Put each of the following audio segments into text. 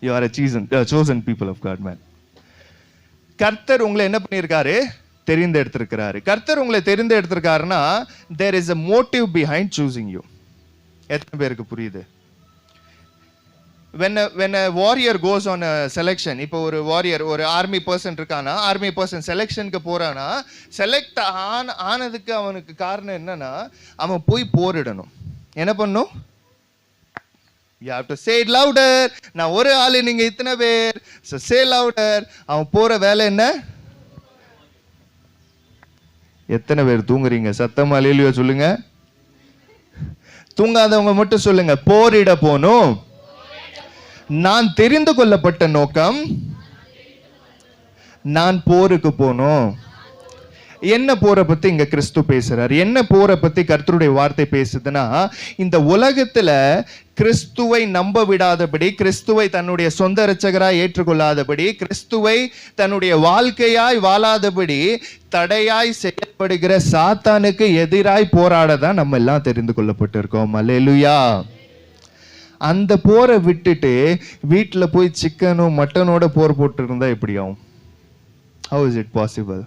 You are a season chosen people of God man கர்த்தர் உங்களை என்ன பண்ணியிருக்காரு? தெரிந்தெடுத்திருக்கிறாரு. கர்த்தர் உங்களை தெரிந்தெடுத்திருக்காருன்னா there is a motive behind choosing you எத்தனை பேருக்கு புரியுது? When when warrior goes on selection இப்போ ஒரு வாரியர் ஒரு ஆர்மி பர்சன் இருக்கானா ஆர்மி பர்சன் செலெக்ஷனுக்கு போறானா செலக்ட் ஆன ஆனதுக்கு அவனுக்கு காரணம் என்னன்னா அவன் போய் போரிடணும். என்ன பண்ணும்? You have to say it louder நான் ஒரு ஆள் நீங்க இத்தனை பேர். ஸோ சே லவுடர் அவன் போற வேலை என்ன? எத்தனை பேர் தூங்குறீங்க? சத்தமா லீலியோ சொல்லுங்க. தூங்காதவங்க மட்டும் சொல்லுங்க. போரிட போகணும். நான் தெரிந்து கொள்ளப்பட்ட நோக்கம் நான் போருக்கு போகணும். என்ன போரை பத்தி இங்க கிறிஸ்து பேசுகிறார் என்ன போரை பத்தி கர்த்தருடைய வார்த்தை பேசுதுன்னா இந்த உலகத்துல கிறிஸ்துவை நம்ப விடாதபடி கிறிஸ்துவை தன்னுடைய சொந்த இரட்சகராய் ஏற்றுக்கொள்ளாதபடி கிறிஸ்துவை தன்னுடைய வாழ்க்கையாய் வாழாதபடி தடையாய் செயல்படுகிற சாத்தானுக்கு எதிராய் போராட தான் நம்ம எல்லாம் தெரிந்து கொள்ளப்பட்டிருக்கோம். அல்லேலூயா அந்த போரை விட்டுட்டு வீட்டில் போய் சிக்கனும் மட்டனோட போர் போட்டுருந்தா எப்படி ஆகும் how is it possible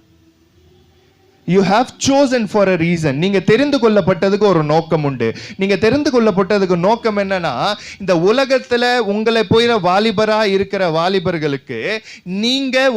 you have chosen for a reason நீங்கள் தெரிந்து கொள்ளப்பட்டதுக்கு ஒரு நோக்கம் உண்டு. நீங்கள் தெரிந்து கொள்ளப்பட்டதுக்கு நோக்கம் என்னன்னா இந்த உலகத்துல உங்களை போயிற வாலிபரா இருக்கிற வாலிபர்களுக்கு நீங்கள்